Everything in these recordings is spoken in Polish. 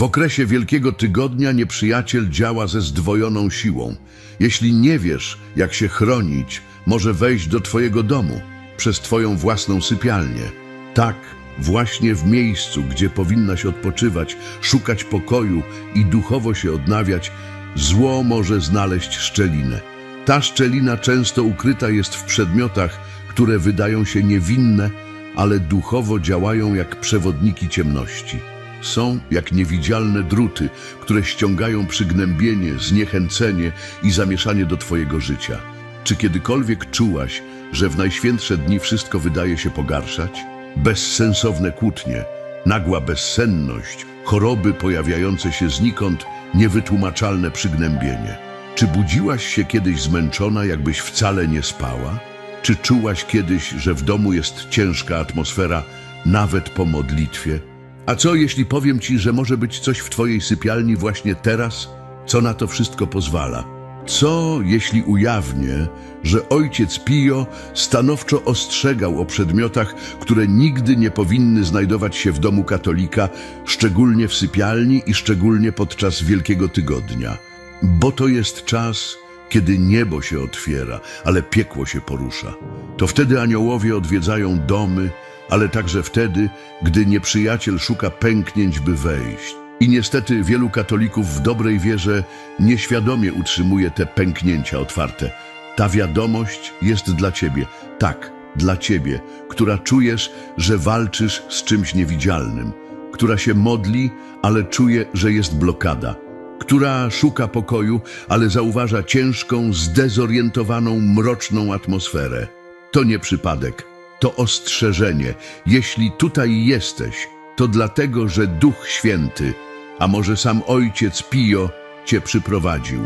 W okresie Wielkiego Tygodnia nieprzyjaciel działa ze zdwojoną siłą. Jeśli nie wiesz, jak się chronić, może wejść do twojego domu przez twoją własną sypialnię. Tak, właśnie w miejscu, gdzie powinnaś odpoczywać, szukać pokoju i duchowo się odnawiać, zło może znaleźć szczelinę. Ta szczelina często ukryta jest w przedmiotach, które wydają się niewinne, ale duchowo działają jak przewodniki ciemności. Są jak niewidzialne druty, które ściągają przygnębienie, zniechęcenie i zamieszanie do Twojego życia. Czy kiedykolwiek czułaś, że w najświętsze dni wszystko wydaje się pogarszać? Bezsensowne kłótnie, nagła bezsenność, choroby pojawiające się znikąd, niewytłumaczalne przygnębienie. Czy budziłaś się kiedyś zmęczona, jakbyś wcale nie spała? Czy czułaś kiedyś, że w domu jest ciężka atmosfera, nawet po modlitwie? A co jeśli powiem ci, że może być coś w twojej sypialni właśnie teraz, co na to wszystko pozwala? Co jeśli ujawnię, że ojciec Pio stanowczo ostrzegał o przedmiotach, które nigdy nie powinny znajdować się w domu katolika, szczególnie w sypialni i szczególnie podczas Wielkiego Tygodnia? Bo to jest czas, kiedy niebo się otwiera, ale piekło się porusza. To wtedy aniołowie odwiedzają domy, ale także wtedy, gdy nieprzyjaciel szuka pęknięć, by wejść. I niestety wielu katolików w dobrej wierze nieświadomie utrzymuje te pęknięcia otwarte. Ta wiadomość jest dla ciebie, tak, dla ciebie, która czujesz, że walczysz z czymś niewidzialnym, która się modli, ale czuje, że jest blokada, która szuka pokoju, ale zauważa ciężką, zdezorientowaną, mroczną atmosferę. To nie przypadek, to ostrzeżenie. Jeśli tutaj jesteś, to dlatego, że Duch Święty, a może sam Ojciec Pio cię przyprowadził.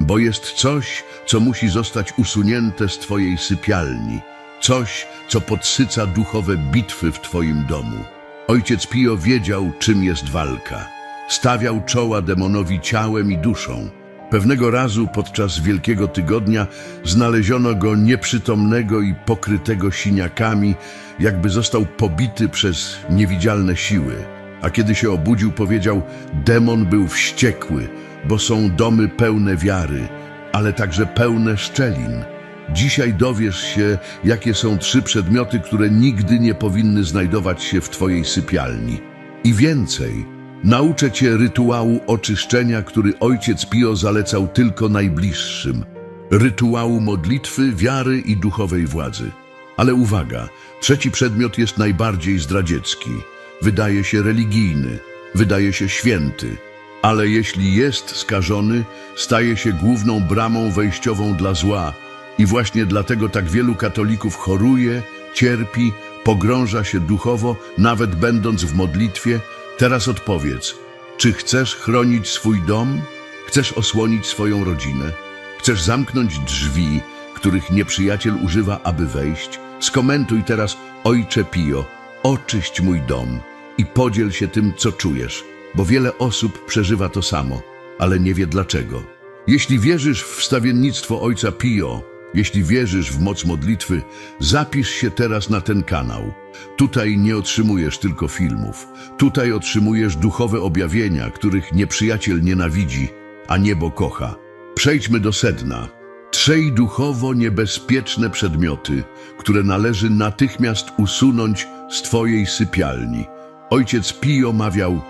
Bo jest coś, co musi zostać usunięte z twojej sypialni. Coś, co podsyca duchowe bitwy w twoim domu. Ojciec Pio wiedział, czym jest walka. Stawiał czoła demonowi ciałem i duszą. Pewnego razu podczas Wielkiego Tygodnia znaleziono go nieprzytomnego i pokrytego siniakami, jakby został pobity przez niewidzialne siły. A kiedy się obudził, powiedział: Demon był wściekły, bo są domy pełne wiary, ale także pełne szczelin. Dzisiaj dowiesz się, jakie są trzy przedmioty, które nigdy nie powinny znajdować się w Twojej sypialni. I więcej, nauczę Cię rytuału oczyszczenia, który ojciec Pio zalecał tylko najbliższym. Rytuału modlitwy, wiary i duchowej władzy. Ale uwaga, trzeci przedmiot jest najbardziej zdradziecki. Wydaje się religijny, wydaje się święty, ale jeśli jest skażony, staje się główną bramą wejściową dla zła i właśnie dlatego tak wielu katolików choruje, cierpi, pogrąża się duchowo, nawet będąc w modlitwie. Teraz odpowiedz, czy chcesz chronić swój dom? Chcesz osłonić swoją rodzinę? Chcesz zamknąć drzwi, których nieprzyjaciel używa, aby wejść? Skomentuj teraz, Ojcze Pio, oczyść mój dom i podziel się tym, co czujesz, bo wiele osób przeżywa to samo, ale nie wie dlaczego. Jeśli wierzysz w wstawiennictwo Ojca Pio, jeśli wierzysz w moc modlitwy, zapisz się teraz na ten kanał. Tutaj nie otrzymujesz tylko filmów. Tutaj otrzymujesz duchowe objawienia, których nieprzyjaciel nienawidzi, a niebo kocha. Przejdźmy do sedna. Trzej duchowo niebezpieczne przedmioty, które należy natychmiast usunąć z Twojej sypialni. Ojciec Pio mawiał,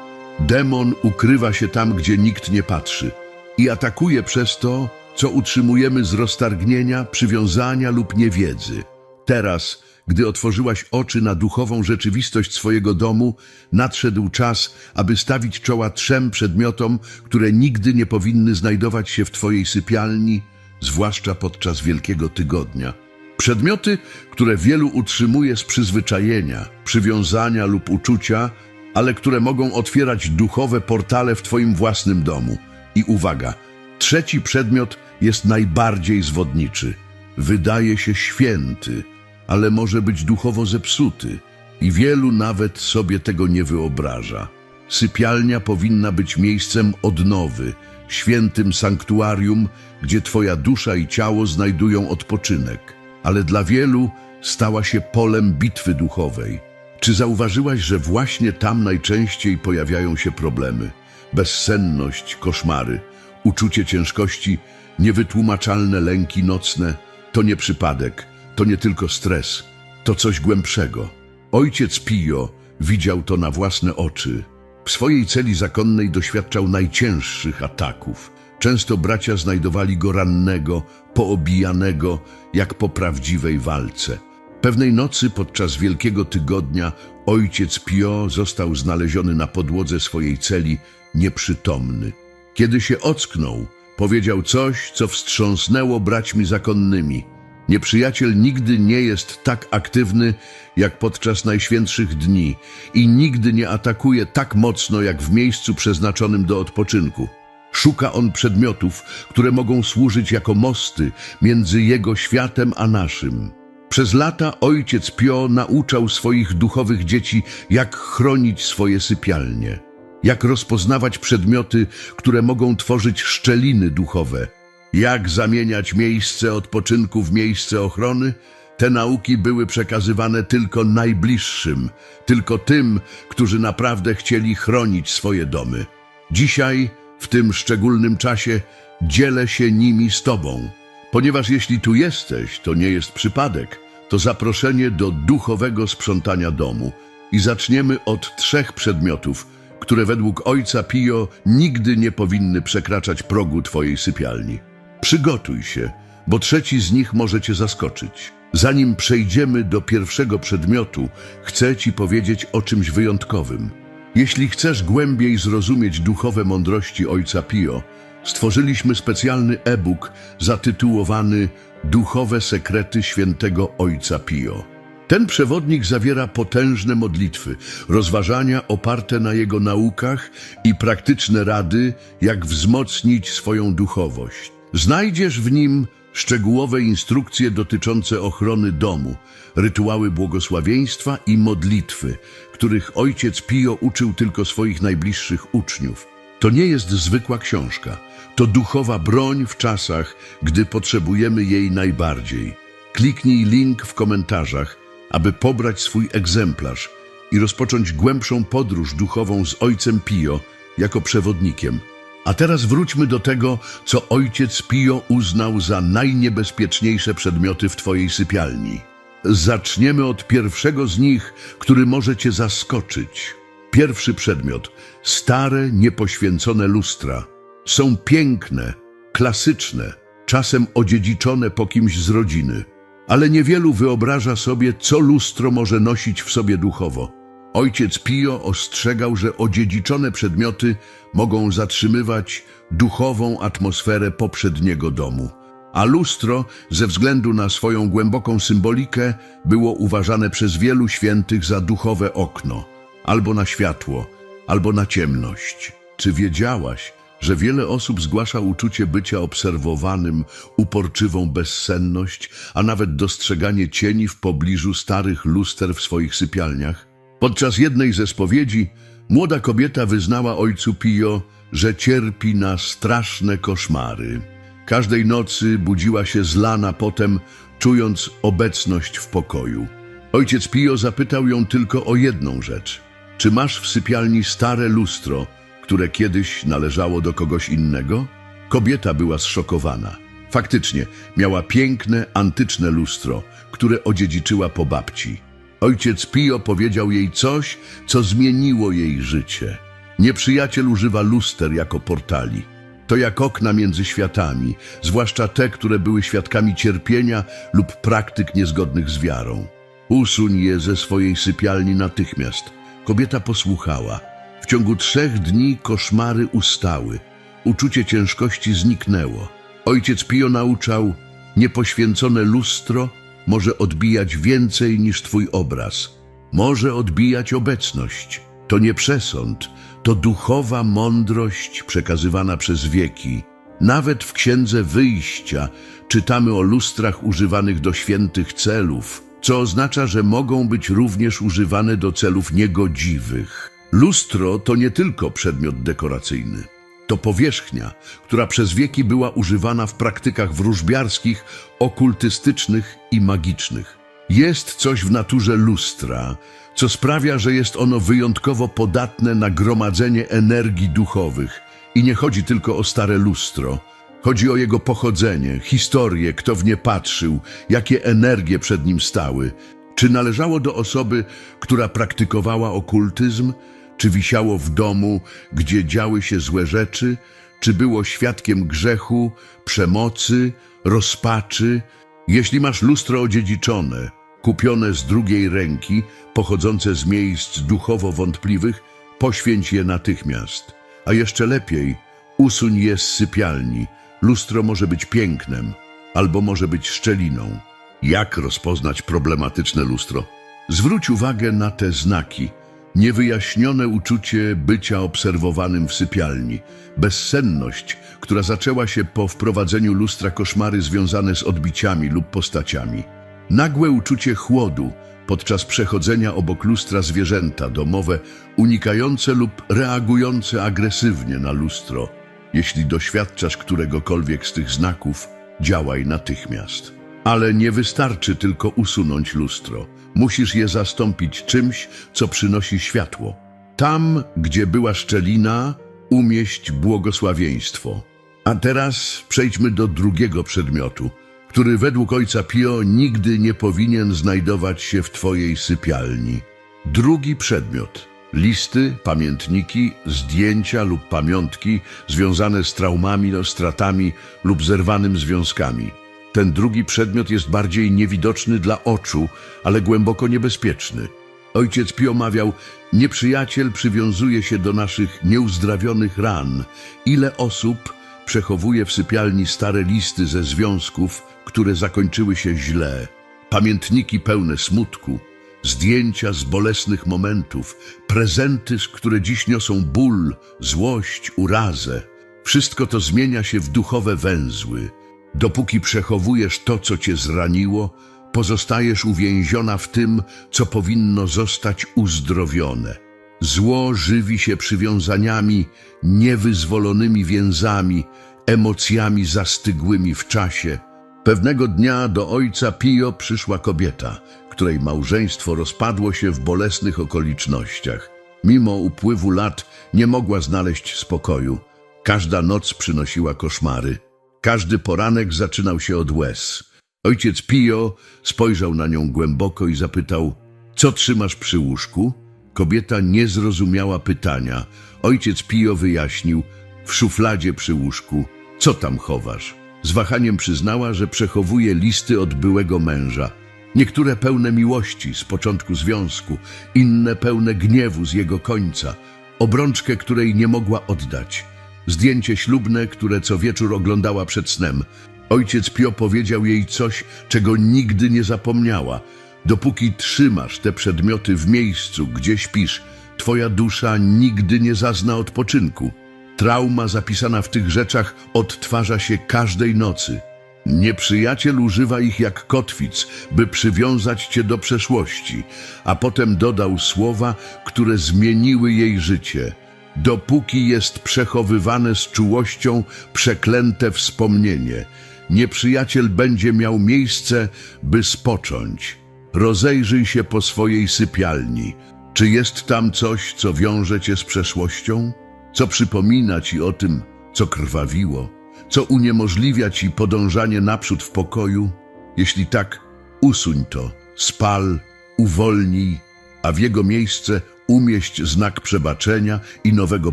demon ukrywa się tam, gdzie nikt nie patrzy i atakuje przez to, co utrzymujemy z roztargnienia, przywiązania lub niewiedzy. Teraz, gdy otworzyłaś oczy na duchową rzeczywistość swojego domu, nadszedł czas, aby stawić czoła trzem przedmiotom, które nigdy nie powinny znajdować się w Twojej sypialni, zwłaszcza podczas Wielkiego Tygodnia. Przedmioty, które wielu utrzymuje z przyzwyczajenia, przywiązania lub uczucia, ale które mogą otwierać duchowe portale w Twoim własnym domu. I uwaga, trzeci przedmiot jest najbardziej zwodniczy. Wydaje się święty, ale może być duchowo zepsuty i wielu nawet sobie tego nie wyobraża. Sypialnia powinna być miejscem odnowy, świętym sanktuarium, gdzie Twoja dusza i ciało znajdują odpoczynek, ale dla wielu stała się polem bitwy duchowej. Czy zauważyłaś, że właśnie tam najczęściej pojawiają się problemy? Bezsenność, koszmary, uczucie ciężkości, niewytłumaczalne lęki nocne to nie przypadek, to nie tylko stres, to coś głębszego. Ojciec Pio widział to na własne oczy. W swojej celi zakonnej doświadczał najcięższych ataków. Często bracia znajdowali go rannego, poobijanego, jak po prawdziwej walce. Pewnej nocy podczas Wielkiego Tygodnia ojciec Pio został znaleziony na podłodze swojej celi nieprzytomny. Kiedy się ocknął, powiedział coś, co wstrząsnęło braćmi zakonnymi. Nieprzyjaciel nigdy nie jest tak aktywny jak podczas najświętszych dni i nigdy nie atakuje tak mocno jak w miejscu przeznaczonym do odpoczynku. Szuka on przedmiotów, które mogą służyć jako mosty między jego światem a naszym. Przez lata ojciec Pio nauczał swoich duchowych dzieci, jak chronić swoje sypialnie, jak rozpoznawać przedmioty, które mogą tworzyć szczeliny duchowe, jak zamieniać miejsce odpoczynku w miejsce ochrony. Te nauki były przekazywane tylko najbliższym, tylko tym, którzy naprawdę chcieli chronić swoje domy. Dzisiaj, w tym szczególnym czasie, dzielę się nimi z Tobą, ponieważ jeśli tu jesteś, to nie jest przypadek, to zaproszenie do duchowego sprzątania domu. I zaczniemy od trzech przedmiotów, które według ojca Pio nigdy nie powinny przekraczać progu Twojej sypialni. Przygotuj się, bo trzeci z nich może Cię zaskoczyć. Zanim przejdziemy do pierwszego przedmiotu, chcę Ci powiedzieć o czymś wyjątkowym. Jeśli chcesz głębiej zrozumieć duchowe mądrości Ojca Pio, stworzyliśmy specjalny e-book zatytułowany Duchowe sekrety świętego Ojca Pio. Ten przewodnik zawiera potężne modlitwy, rozważania oparte na jego naukach i praktyczne rady, jak wzmocnić swoją duchowość. Znajdziesz w nim szczegółowe instrukcje dotyczące ochrony domu, rytuały błogosławieństwa i modlitwy, których ojciec Pio uczył tylko swoich najbliższych uczniów. To nie jest zwykła książka, to duchowa broń w czasach, gdy potrzebujemy jej najbardziej. Kliknij link w komentarzach, aby pobrać swój egzemplarz i rozpocząć głębszą podróż duchową z ojcem Pio jako przewodnikiem. A teraz wróćmy do tego, co ojciec Pio uznał za najniebezpieczniejsze przedmioty w twojej sypialni. Zaczniemy od pierwszego z nich, który może cię zaskoczyć. Pierwszy przedmiot stare, niepoświęcone lustra. Są piękne, klasyczne, czasem odziedziczone po kimś z rodziny, ale niewielu wyobraża sobie, co lustro może nosić w sobie duchowo. Ojciec Pio ostrzegał, że odziedziczone przedmioty mogą zatrzymywać duchową atmosferę poprzedniego domu, a lustro, ze względu na swoją głęboką symbolikę, było uważane przez wielu świętych za duchowe okno, albo na światło, albo na ciemność. Czy wiedziałaś, że wiele osób zgłasza uczucie bycia obserwowanym, uporczywą bezsenność, a nawet dostrzeganie cieni w pobliżu starych luster w swoich sypialniach? Podczas jednej ze spowiedzi młoda kobieta wyznała ojcu Pio, że cierpi na straszne koszmary. Każdej nocy budziła się zlana potem, czując obecność w pokoju. Ojciec Pio zapytał ją tylko o jedną rzecz. Czy masz w sypialni stare lustro, które kiedyś należało do kogoś innego? Kobieta była zszokowana. Faktycznie, miała piękne, antyczne lustro, które odziedziczyła po babci. Ojciec Pio powiedział jej coś, co zmieniło jej życie. Nieprzyjaciel używa luster jako portali. To jak okna między światami, zwłaszcza te, które były świadkami cierpienia lub praktyk niezgodnych z wiarą. Usuń je ze swojej sypialni natychmiast. Kobieta posłuchała. W ciągu trzech dni koszmary ustały. Uczucie ciężkości zniknęło. Ojciec Pio nauczał, niepoświęcone lustro może odbijać więcej niż twój obraz. Może odbijać obecność. To nie przesąd, to duchowa mądrość przekazywana przez wieki. Nawet w Księdze Wyjścia czytamy o lustrach używanych do świętych celów, co oznacza, że mogą być również używane do celów niegodziwych. Lustro to nie tylko przedmiot dekoracyjny. To powierzchnia, która przez wieki była używana w praktykach wróżbiarskich, okultystycznych i magicznych. Jest coś w naturze lustra, co sprawia, że jest ono wyjątkowo podatne na gromadzenie energii duchowych. I nie chodzi tylko o stare lustro. Chodzi o jego pochodzenie, historię, kto w nie patrzył, jakie energie przed nim stały. Czy należało do osoby, która praktykowała okultyzm? Czy wisiało w domu, gdzie działy się złe rzeczy? Czy było świadkiem grzechu, przemocy, rozpaczy? Jeśli masz lustro odziedziczone, kupione z drugiej ręki, pochodzące z miejsc duchowo wątpliwych, poświęć je natychmiast. A jeszcze lepiej, usuń je z sypialni. Lustro może być pięknem, albo może być szczeliną. Jak rozpoznać problematyczne lustro? Zwróć uwagę na te znaki. Niewyjaśnione uczucie bycia obserwowanym w sypialni, bezsenność, która zaczęła się po wprowadzeniu lustra koszmary związane z odbiciami lub postaciami. Nagłe uczucie chłodu podczas przechodzenia obok lustra zwierzęta domowe, unikające lub reagujące agresywnie na lustro. Jeśli doświadczasz któregokolwiek z tych znaków, działaj natychmiast. Ale nie wystarczy tylko usunąć lustro. Musisz je zastąpić czymś, co przynosi światło. Tam, gdzie była szczelina, umieść błogosławieństwo. A teraz przejdźmy do drugiego przedmiotu, który według ojca Pio nigdy nie powinien znajdować się w twojej sypialni. Drugi przedmiot. Listy, pamiętniki, zdjęcia lub pamiątki związane z traumami, stratami lub zerwanym związkami. Ten drugi przedmiot jest bardziej niewidoczny dla oczu, ale głęboko niebezpieczny. Ojciec Pio mawiał, nieprzyjaciel przywiązuje się do naszych nieuzdrawionych ran. Ile osób przechowuje w sypialni stare listy ze związków, które zakończyły się źle, pamiętniki pełne smutku, zdjęcia z bolesnych momentów, prezenty, które dziś niosą ból, złość, urazę. Wszystko to zmienia się w duchowe węzły. Dopóki przechowujesz to, co cię zraniło, pozostajesz uwięziona w tym, co powinno zostać uzdrowione. Zło żywi się przywiązaniami, niewyzwolonymi więzami, emocjami zastygłymi w czasie. Pewnego dnia do ojca Pio przyszła kobieta, której małżeństwo rozpadło się w bolesnych okolicznościach. Mimo upływu lat nie mogła znaleźć spokoju. Każda noc przynosiła koszmary. Każdy poranek zaczynał się od łez. Ojciec Pio spojrzał na nią głęboko i zapytał, co trzymasz przy łóżku? Kobieta nie zrozumiała pytania. Ojciec Pio wyjaśnił, w szufladzie przy łóżku. Co tam chowasz? Z wahaniem przyznała, że przechowuje listy od byłego męża. Niektóre pełne miłości z początku związku, inne pełne gniewu z jego końca, obrączkę, której nie mogła oddać, zdjęcie ślubne, które co wieczór oglądała przed snem. Ojciec Pio powiedział jej coś, czego nigdy nie zapomniała. Dopóki trzymasz te przedmioty w miejscu, gdzie śpisz, twoja dusza nigdy nie zazna odpoczynku. Trauma zapisana w tych rzeczach odtwarza się każdej nocy. Nieprzyjaciel używa ich jak kotwic, by przywiązać cię do przeszłości, a potem dodał słowa, które zmieniły jej życie. Dopóki jest przechowywane z czułością przeklęte wspomnienie, nieprzyjaciel będzie miał miejsce, by spocząć. Rozejrzyj się po swojej sypialni. Czy jest tam coś, co wiąże cię z przeszłością? Co przypomina ci o tym, co krwawiło? Co uniemożliwia ci podążanie naprzód w pokoju? Jeśli tak, usuń to, spal, uwolnij, a w jego miejsce umieść znak przebaczenia i nowego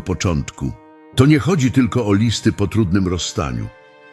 początku. To nie chodzi tylko o listy po trudnym rozstaniu.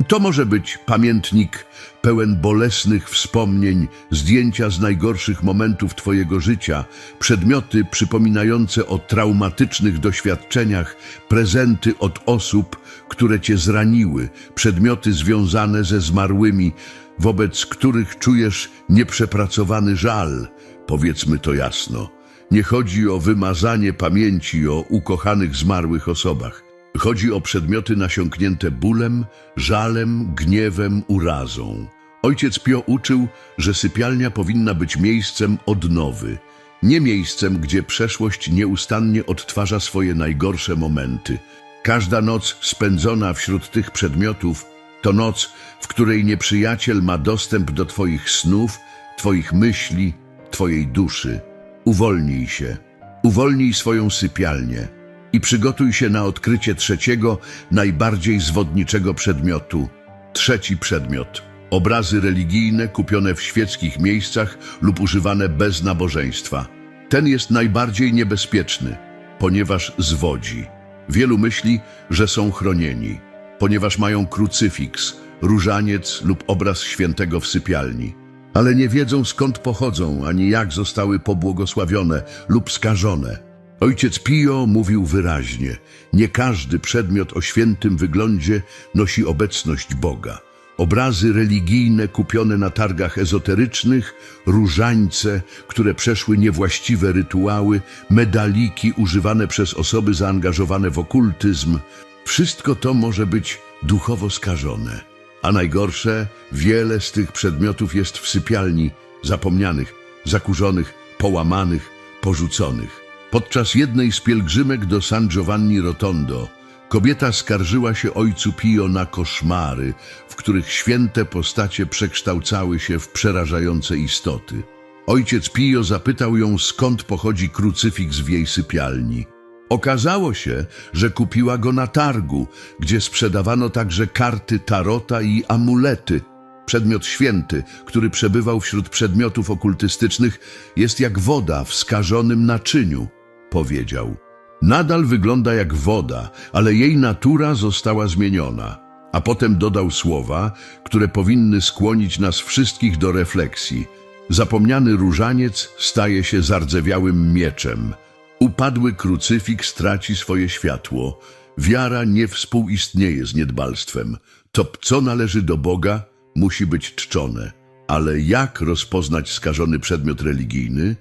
To może być pamiętnik pełen bolesnych wspomnień, zdjęcia z najgorszych momentów Twojego życia, przedmioty przypominające o traumatycznych doświadczeniach, prezenty od osób, które Cię zraniły, przedmioty związane ze zmarłymi, wobec których czujesz nieprzepracowany żal. Powiedzmy to jasno. Nie chodzi o wymazanie pamięci o ukochanych zmarłych osobach. Chodzi o przedmioty nasiąknięte bólem, żalem, gniewem, urazą. Ojciec Pio uczył, że sypialnia powinna być miejscem odnowy, nie miejscem, gdzie przeszłość nieustannie odtwarza swoje najgorsze momenty. Każda noc spędzona wśród tych przedmiotów to noc, w której nieprzyjaciel ma dostęp do Twoich snów, Twoich myśli, Twojej duszy. Uwolnij się, uwolnij swoją sypialnię i przygotuj się na odkrycie trzeciego, najbardziej zwodniczego przedmiotu. Trzeci przedmiot. Obrazy religijne kupione w świeckich miejscach lub używane bez nabożeństwa. Ten jest najbardziej niebezpieczny, ponieważ zwodzi. Wielu myśli, że są chronieni, ponieważ mają krucyfiks, różaniec lub obraz świętego w sypialni. Ale nie wiedzą skąd pochodzą, ani jak zostały pobłogosławione lub skażone. Ojciec Pio mówił wyraźnie, nie każdy przedmiot o świętym wyglądzie nosi obecność Boga. Obrazy religijne kupione na targach ezoterycznych, różańce, które przeszły niewłaściwe rytuały, medaliki używane przez osoby zaangażowane w okultyzm, wszystko to może być duchowo skażone. A najgorsze, wiele z tych przedmiotów jest w sypialni, zapomnianych, zakurzonych, połamanych, porzuconych. Podczas jednej z pielgrzymek do San Giovanni Rotondo kobieta skarżyła się ojcu Pio na koszmary, w których święte postacie przekształcały się w przerażające istoty. Ojciec Pio zapytał ją, skąd pochodzi krucyfiks w jej sypialni. Okazało się, że kupiła go na targu, gdzie sprzedawano także karty tarota i amulety. Przedmiot święty, który przebywał wśród przedmiotów okultystycznych, jest jak woda w skażonym naczyniu, powiedział. Nadal wygląda jak woda, ale jej natura została zmieniona. A potem dodał słowa, które powinny skłonić nas wszystkich do refleksji. Zapomniany różaniec staje się zardzewiałym mieczem. Upadły krucyfiks traci swoje światło. Wiara nie współistnieje z niedbalstwem. To, co należy do Boga, musi być czczone. Ale jak rozpoznać skażony przedmiot religijny?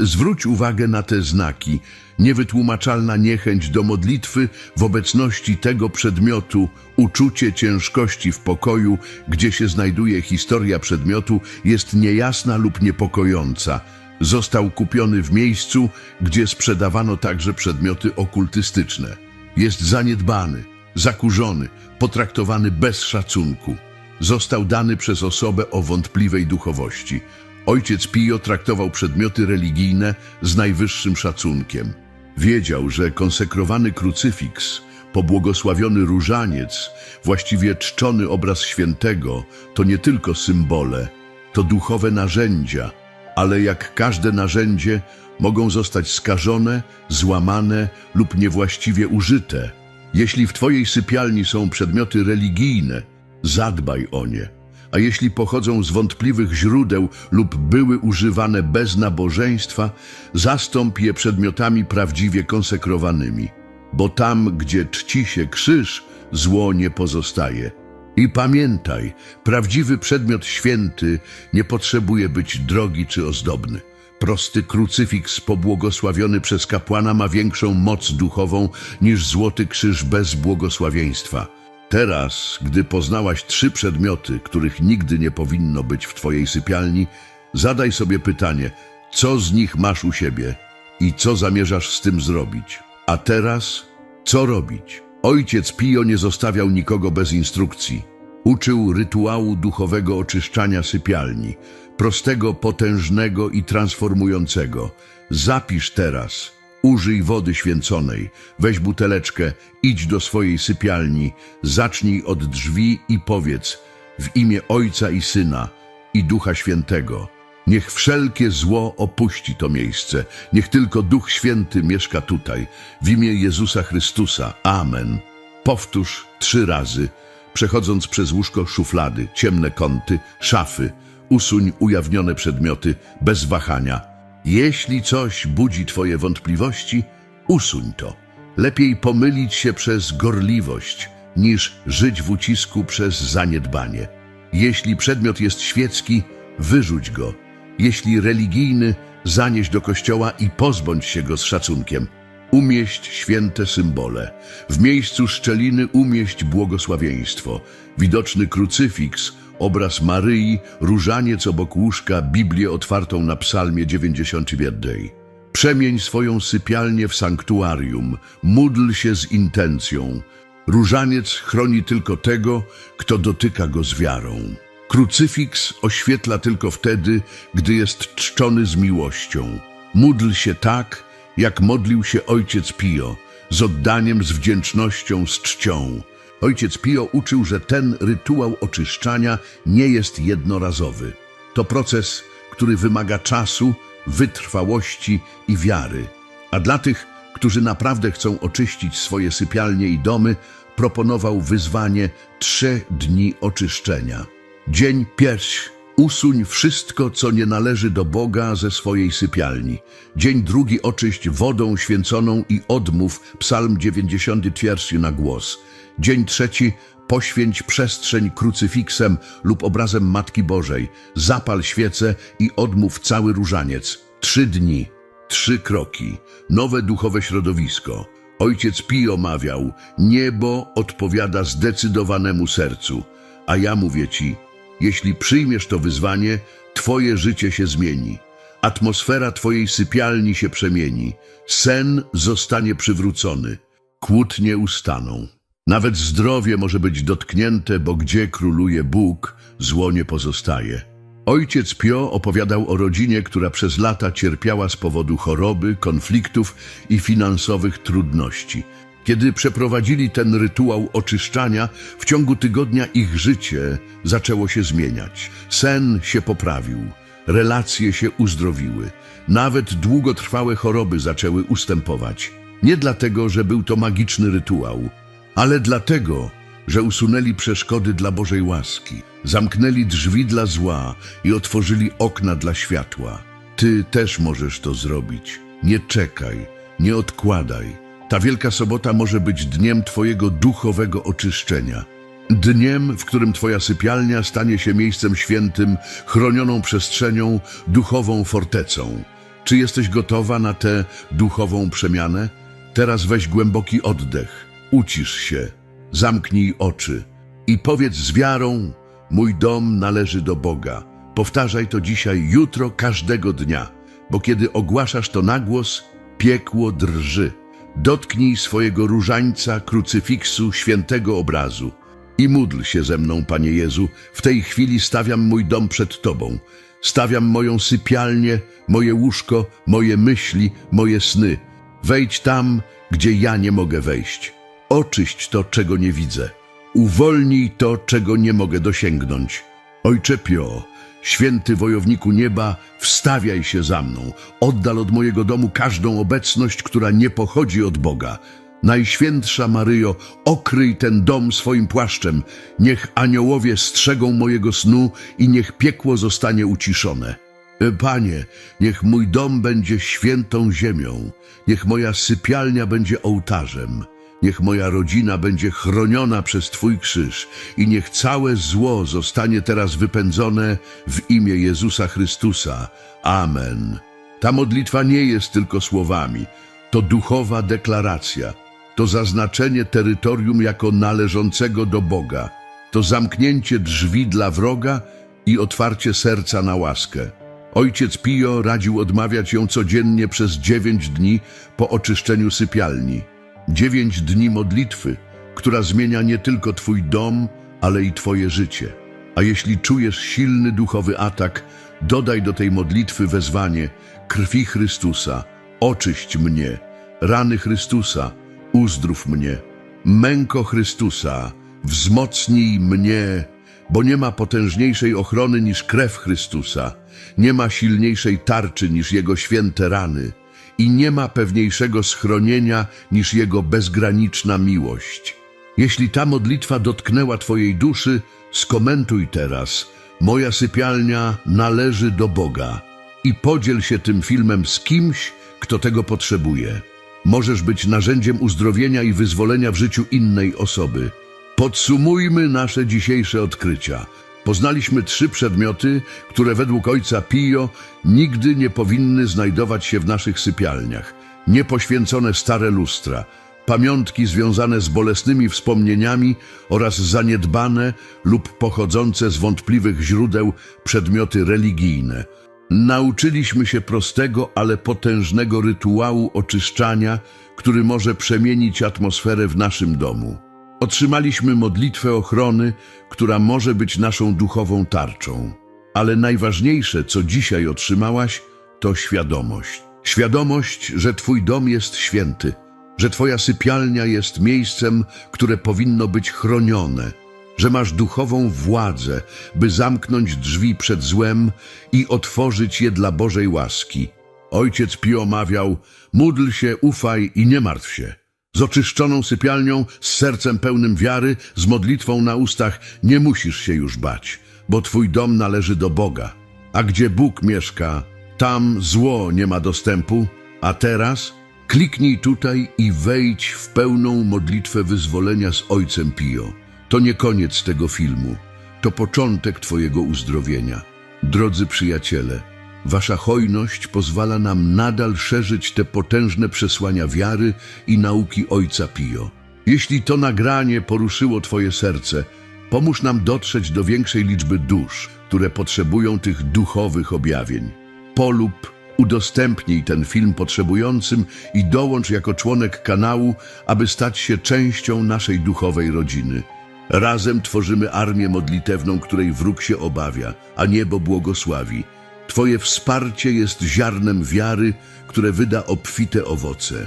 Zwróć uwagę na te znaki. Niewytłumaczalna niechęć do modlitwy w obecności tego przedmiotu, uczucie ciężkości w pokoju, gdzie się znajduje historia przedmiotu, jest niejasna lub niepokojąca. Został kupiony w miejscu, gdzie sprzedawano także przedmioty okultystyczne. Jest zaniedbany, zakurzony, potraktowany bez szacunku. Został dany przez osobę o wątpliwej duchowości. Ojciec Pio traktował przedmioty religijne z najwyższym szacunkiem. Wiedział, że konsekrowany krucyfiks, pobłogosławiony różaniec, właściwie czczony obraz świętego, to nie tylko symbole, to duchowe narzędzia, ale jak każde narzędzie mogą zostać skażone, złamane lub niewłaściwie użyte. Jeśli w Twojej sypialni są przedmioty religijne, zadbaj o nie. A jeśli pochodzą z wątpliwych źródeł lub były używane bez nabożeństwa, zastąp je przedmiotami prawdziwie konsekrowanymi. Bo tam, gdzie czci się krzyż, zło nie pozostaje. I pamiętaj, prawdziwy przedmiot święty nie potrzebuje być drogi czy ozdobny. Prosty krucyfiks pobłogosławiony przez kapłana ma większą moc duchową niż złoty krzyż bez błogosławieństwa. Teraz, gdy poznałaś trzy przedmioty, których nigdy nie powinno być w Twojej sypialni, zadaj sobie pytanie, co z nich masz u siebie i co zamierzasz z tym zrobić. A teraz, co robić? Ojciec Pio nie zostawiał nikogo bez instrukcji. Uczył rytuału duchowego oczyszczania sypialni, prostego, potężnego i transformującego. Zapisz teraz. Użyj wody święconej, weź buteleczkę, idź do swojej sypialni, zacznij od drzwi i powiedz w imię Ojca i Syna i Ducha Świętego. Niech wszelkie zło opuści to miejsce, niech tylko Duch Święty mieszka tutaj. W imię Jezusa Chrystusa. Amen. Powtórz trzy razy, przechodząc przez łóżko szuflady, ciemne kąty, szafy. Usuń ujawnione przedmioty bez wahania. Jeśli coś budzi Twoje wątpliwości, usuń to. Lepiej pomylić się przez gorliwość, niż żyć w ucisku przez zaniedbanie. Jeśli przedmiot jest świecki, wyrzuć go. Jeśli religijny, zanieś do kościoła i pozbądź się go z szacunkiem. Umieść święte symbole. W miejscu szczeliny umieść błogosławieństwo. Widoczny krucyfiks, obraz Maryi, różaniec obok łóżka, Biblię otwartą na psalmie 91. Przemień swoją sypialnię w sanktuarium. Módl się z intencją. Różaniec chroni tylko tego, kto dotyka go z wiarą. Krucyfiks oświetla tylko wtedy, gdy jest czczony z miłością. Módl się tak, jak modlił się ojciec Pio, z oddaniem, z wdzięcznością, z czcią. Ojciec Pio uczył, że ten rytuał oczyszczania nie jest jednorazowy. To proces, który wymaga czasu, wytrwałości i wiary. A dla tych, którzy naprawdę chcą oczyścić swoje sypialnie i domy, proponował wyzwanie trzech dni oczyszczenia. Dzień pierwszy. Usuń wszystko, co nie należy do Boga ze swojej sypialni. Dzień drugi oczyść wodą święconą i odmów Psalm 91 na głos. Dzień trzeci poświęć przestrzeń krucyfiksem lub obrazem Matki Bożej. Zapal świecę i odmów cały różaniec. Trzy dni, trzy kroki, nowe duchowe środowisko. Ojciec Pio mawiał, niebo odpowiada zdecydowanemu sercu. A ja mówię ci, jeśli przyjmiesz to wyzwanie, twoje życie się zmieni. Atmosfera twojej sypialni się przemieni. Sen zostanie przywrócony. Kłótnie ustaną. Nawet zdrowie może być dotknięte, bo gdzie króluje Bóg, zło nie pozostaje. Ojciec Pio opowiadał o rodzinie, która przez lata cierpiała z powodu choroby, konfliktów i finansowych trudności. Kiedy przeprowadzili ten rytuał oczyszczania, w ciągu tygodnia ich życie zaczęło się zmieniać. Sen się poprawił, relacje się uzdrowiły, nawet długotrwałe choroby zaczęły ustępować. Nie dlatego, że był to magiczny rytuał, ale dlatego, że usunęli przeszkody dla Bożej łaski, zamknęli drzwi dla zła i otworzyli okna dla światła. Ty też możesz to zrobić. Nie czekaj, nie odkładaj. Ta Wielka Sobota może być dniem Twojego duchowego oczyszczenia. Dniem, w którym Twoja sypialnia stanie się miejscem świętym, chronioną przestrzenią, duchową fortecą. Czy jesteś gotowa na tę duchową przemianę? Teraz weź głęboki oddech, ucisz się, zamknij oczy i powiedz z wiarą: Mój dom należy do Boga. Powtarzaj to dzisiaj, jutro, każdego dnia, bo kiedy ogłaszasz to na głos, piekło drży. Dotknij swojego różańca, krucyfiksu, świętego obrazu i módl się ze mną, Panie Jezu. W tej chwili stawiam mój dom przed Tobą. Stawiam moją sypialnię, moje łóżko, moje myśli, moje sny. Wejdź tam, gdzie ja nie mogę wejść. Oczyść to, czego nie widzę. Uwolnij to, czego nie mogę dosięgnąć. Ojcze Pio, święty wojowniku nieba, wstawiaj się za mną. Oddal od mojego domu każdą obecność, która nie pochodzi od Boga. Najświętsza Maryjo, okryj ten dom swoim płaszczem. Niech aniołowie strzegą mojego snu i niech piekło zostanie uciszone. E, Panie, niech mój dom będzie świętą ziemią, niech moja sypialnia będzie ołtarzem, niech moja rodzina będzie chroniona przez Twój krzyż i niech całe zło zostanie teraz wypędzone w imię Jezusa Chrystusa. Amen. Ta modlitwa nie jest tylko słowami, to duchowa deklaracja, to zaznaczenie terytorium jako należącego do Boga, to zamknięcie drzwi dla wroga i otwarcie serca na łaskę. Ojciec Pio radził odmawiać ją codziennie przez dziewięć dni po oczyszczeniu sypialni. Dziewięć dni modlitwy, która zmienia nie tylko Twój dom, ale i Twoje życie. A jeśli czujesz silny duchowy atak, dodaj do tej modlitwy wezwanie krwi Chrystusa, oczyść mnie, rany Chrystusa, uzdrów mnie. Męko Chrystusa, wzmocnij mnie, bo nie ma potężniejszej ochrony niż krew Chrystusa, nie ma silniejszej tarczy niż Jego święte rany i nie ma pewniejszego schronienia niż Jego bezgraniczna miłość. Jeśli ta modlitwa dotknęła Twojej duszy, skomentuj teraz. Moja sypialnia należy do Boga. I podziel się tym filmem z kimś, kto tego potrzebuje. Możesz być narzędziem uzdrowienia i wyzwolenia w życiu innej osoby. Podsumujmy nasze dzisiejsze odkrycia. Poznaliśmy trzy przedmioty, które według ojca Pio nigdy nie powinny znajdować się w naszych sypialniach. Niepoświęcone stare lustra, pamiątki związane z bolesnymi wspomnieniami oraz zaniedbane lub pochodzące z wątpliwych źródeł przedmioty religijne. Nauczyliśmy się prostego, ale potężnego rytuału oczyszczania, który może przemienić atmosferę w naszym domu. Otrzymaliśmy modlitwę ochrony, która może być naszą duchową tarczą. Ale najważniejsze, co dzisiaj otrzymałaś, to świadomość. Świadomość, że Twój dom jest święty, że Twoja sypialnia jest miejscem, które powinno być chronione, że masz duchową władzę, by zamknąć drzwi przed złem i otworzyć je dla Bożej łaski. Ojciec Pio mawiał, módl się, ufaj i nie martw się. Z oczyszczoną sypialnią, z sercem pełnym wiary, z modlitwą na ustach nie musisz się już bać, bo Twój dom należy do Boga. A gdzie Bóg mieszka, tam zło nie ma dostępu, a teraz kliknij tutaj i wejdź w pełną modlitwę wyzwolenia z Ojcem Pio. To nie koniec tego filmu, to początek Twojego uzdrowienia. Drodzy przyjaciele, Wasza hojność pozwala nam nadal szerzyć te potężne przesłania wiary i nauki Ojca Pio. Jeśli to nagranie poruszyło Twoje serce, pomóż nam dotrzeć do większej liczby dusz, które potrzebują tych duchowych objawień. Polub, udostępnij ten film potrzebującym i dołącz jako członek kanału, aby stać się częścią naszej duchowej rodziny. Razem tworzymy armię modlitewną, której wróg się obawia, a niebo błogosławi. Twoje wsparcie jest ziarnem wiary, które wyda obfite owoce.